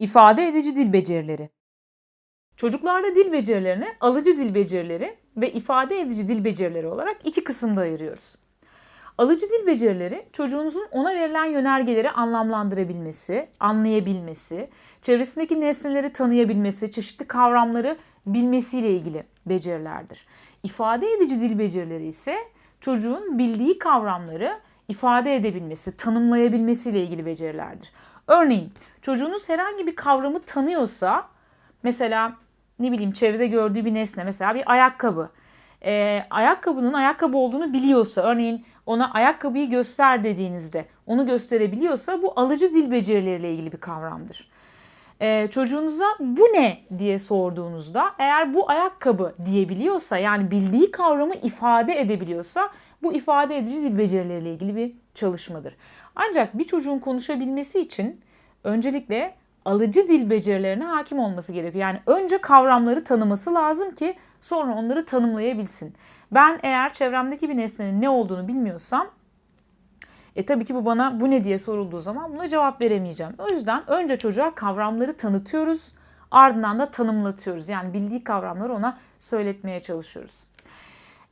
İfade edici dil becerileri. Çocuklarda dil becerilerini alıcı dil becerileri ve ifade edici dil becerileri olarak iki kısımda ayırıyoruz. Alıcı dil becerileri çocuğunuzun ona verilen yönergeleri anlamlandırabilmesi, anlayabilmesi, çevresindeki nesneleri tanıyabilmesi, çeşitli kavramları bilmesiyle ilgili becerilerdir. İfade edici dil becerileri ise çocuğun bildiği kavramları ifade edebilmesi, tanımlayabilmesiyle ilgili becerilerdir. Örneğin çocuğunuz herhangi bir kavramı tanıyorsa mesela ne bileyim çevrede gördüğü bir nesne mesela bir ayakkabı. Ee, ayakkabının ayakkabı olduğunu biliyorsa örneğin ona ayakkabıyı göster dediğinizde onu gösterebiliyorsa bu alıcı dil becerileriyle ilgili bir kavramdır. Ee, çocuğunuza bu ne diye sorduğunuzda eğer bu ayakkabı diyebiliyorsa yani bildiği kavramı ifade edebiliyorsa bu ifade edici dil becerileriyle ilgili bir çalışmadır. Ancak bir çocuğun konuşabilmesi için öncelikle alıcı dil becerilerine hakim olması gerekiyor. Yani önce kavramları tanıması lazım ki sonra onları tanımlayabilsin. Ben eğer çevremdeki bir nesnenin ne olduğunu bilmiyorsam e tabii ki bu bana bu ne diye sorulduğu zaman buna cevap veremeyeceğim. O yüzden önce çocuğa kavramları tanıtıyoruz, ardından da tanımlatıyoruz. Yani bildiği kavramları ona söyletmeye çalışıyoruz.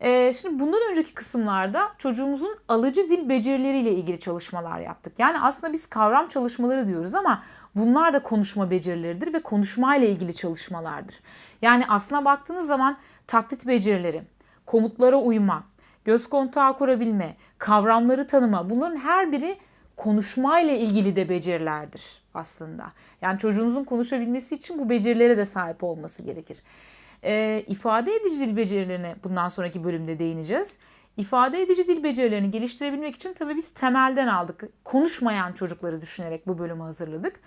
Ee, şimdi bundan önceki kısımlarda çocuğumuzun alıcı dil becerileriyle ilgili çalışmalar yaptık. Yani aslında biz kavram çalışmaları diyoruz ama bunlar da konuşma becerileridir ve konuşmayla ilgili çalışmalardır. Yani aslına baktığınız zaman taklit becerileri, komutlara uyma, göz kontağı kurabilme, kavramları tanıma bunların her biri konuşmayla ilgili de becerilerdir aslında. Yani çocuğunuzun konuşabilmesi için bu becerilere de sahip olması gerekir. E, ifade edici dil becerilerine bundan sonraki bölümde değineceğiz. İfade edici dil becerilerini geliştirebilmek için tabii biz temelden aldık. Konuşmayan çocukları düşünerek bu bölümü hazırladık.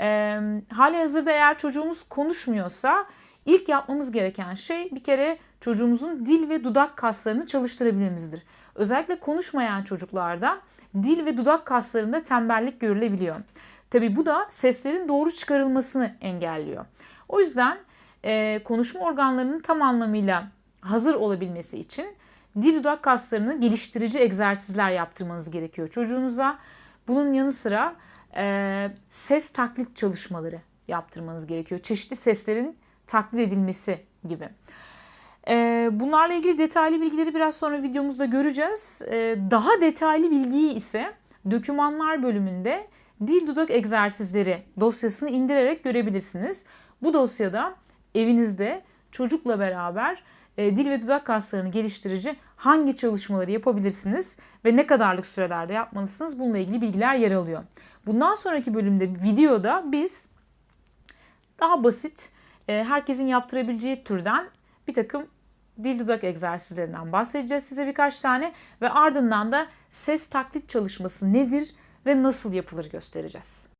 E, hali hazırda eğer çocuğumuz konuşmuyorsa ilk yapmamız gereken şey bir kere çocuğumuzun dil ve dudak kaslarını çalıştırabilmemizdir. Özellikle konuşmayan çocuklarda dil ve dudak kaslarında tembellik görülebiliyor. Tabii bu da seslerin doğru çıkarılmasını engelliyor. O yüzden e, konuşma organlarının tam anlamıyla hazır olabilmesi için dil dudak kaslarını geliştirici egzersizler yaptırmanız gerekiyor çocuğunuza. Bunun yanı sıra e, ses taklit çalışmaları yaptırmanız gerekiyor. Çeşitli seslerin taklit edilmesi gibi. E, bunlarla ilgili detaylı bilgileri biraz sonra videomuzda göreceğiz. E, daha detaylı bilgiyi ise dokümanlar bölümünde dil dudak egzersizleri dosyasını indirerek görebilirsiniz. Bu dosyada evinizde çocukla beraber e, dil ve dudak kaslarını geliştirici hangi çalışmaları yapabilirsiniz ve ne kadarlık sürelerde yapmalısınız bununla ilgili bilgiler yer alıyor. Bundan sonraki bölümde videoda biz daha basit e, herkesin yaptırabileceği türden bir takım dil dudak egzersizlerinden bahsedeceğiz size birkaç tane ve ardından da ses taklit çalışması nedir ve nasıl yapılır göstereceğiz.